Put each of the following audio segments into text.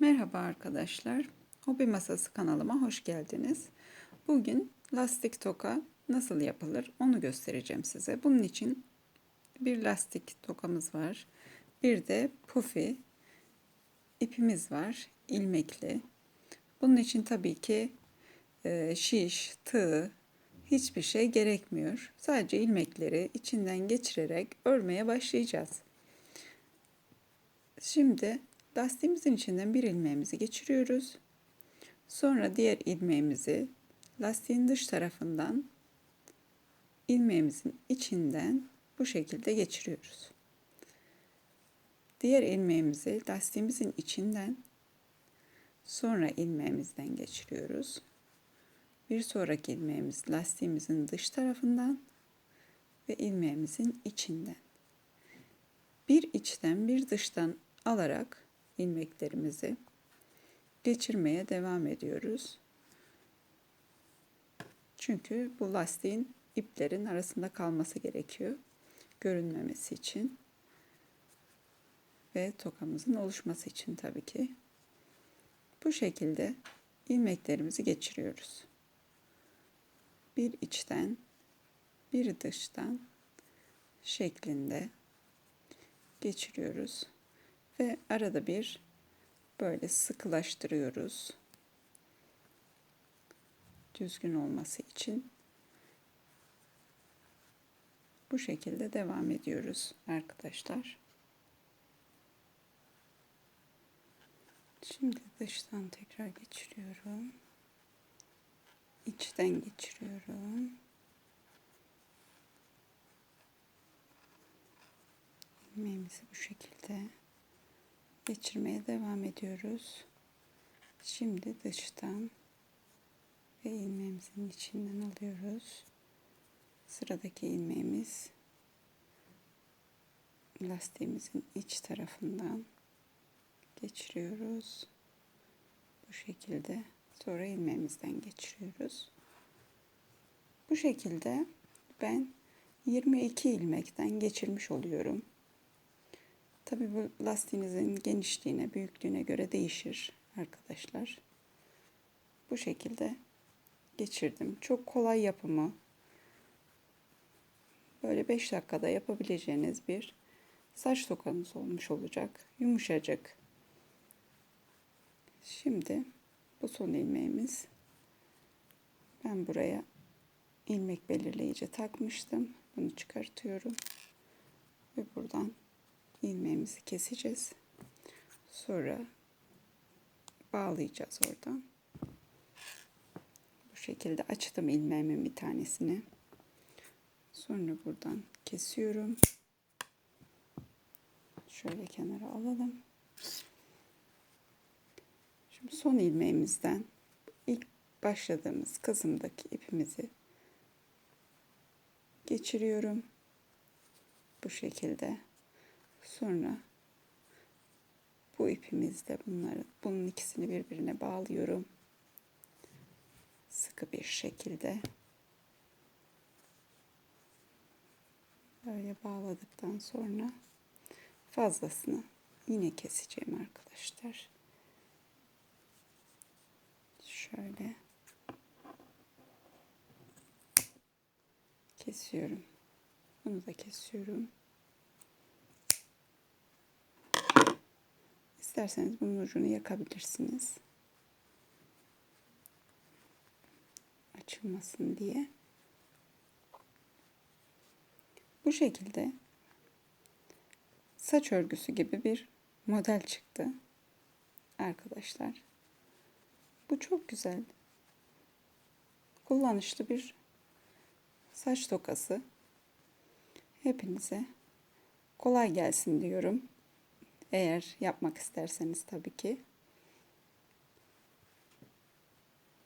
Merhaba arkadaşlar. Hobi Masası kanalıma hoş geldiniz. Bugün lastik toka nasıl yapılır onu göstereceğim size. Bunun için bir lastik tokamız var. Bir de pufi ipimiz var. ilmekli. Bunun için tabii ki e, şiş, tığ hiçbir şey gerekmiyor. Sadece ilmekleri içinden geçirerek örmeye başlayacağız. Şimdi lastiğimizin içinden bir ilmeğimizi geçiriyoruz. Sonra diğer ilmeğimizi lastiğin dış tarafından ilmeğimizin içinden bu şekilde geçiriyoruz. Diğer ilmeğimizi lastiğimizin içinden sonra ilmeğimizden geçiriyoruz. Bir sonraki ilmeğimiz lastiğimizin dış tarafından ve ilmeğimizin içinden. Bir içten bir dıştan alarak ilmeklerimizi geçirmeye devam ediyoruz. Çünkü bu lastiğin iplerin arasında kalması gerekiyor. Görünmemesi için ve tokamızın oluşması için tabii ki. Bu şekilde ilmeklerimizi geçiriyoruz. Bir içten, bir dıştan şeklinde geçiriyoruz ve arada bir böyle sıkılaştırıyoruz. Düzgün olması için bu şekilde devam ediyoruz arkadaşlar. Şimdi dıştan tekrar geçiriyorum. İçten geçiriyorum. ilmeğimizi bu şekilde geçirmeye devam ediyoruz. Şimdi dıştan ve ilmeğimizin içinden alıyoruz. Sıradaki ilmeğimiz lastiğimizin iç tarafından geçiriyoruz. Bu şekilde sonra ilmeğimizden geçiriyoruz. Bu şekilde ben 22 ilmekten geçirmiş oluyorum. Tabi bu lastiğinizin genişliğine, büyüklüğüne göre değişir arkadaşlar. Bu şekilde geçirdim. Çok kolay yapımı. Böyle 5 dakikada yapabileceğiniz bir saç tokanız olmuş olacak. Yumuşacık. Şimdi bu son ilmeğimiz. Ben buraya ilmek belirleyici takmıştım. Bunu çıkartıyorum. İlmeğimizi keseceğiz. Sonra bağlayacağız oradan. Bu şekilde açtım ilmeğimin bir tanesini. Sonra buradan kesiyorum. Şöyle kenara alalım. Şimdi son ilmeğimizden ilk başladığımız kızımdaki ipimizi geçiriyorum. Bu şekilde. Sonra bu ipimizde bunları, bunun ikisini birbirine bağlıyorum. Sıkı bir şekilde. Böyle bağladıktan sonra fazlasını yine keseceğim arkadaşlar. Şöyle kesiyorum. Bunu da kesiyorum. İsterseniz bunun ucunu yakabilirsiniz. Açılmasın diye. Bu şekilde saç örgüsü gibi bir model çıktı. Arkadaşlar. Bu çok güzel. Kullanışlı bir saç tokası. Hepinize kolay gelsin diyorum. Eğer yapmak isterseniz tabii ki.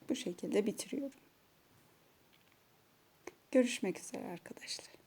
Bu şekilde bitiriyorum. Görüşmek üzere arkadaşlar.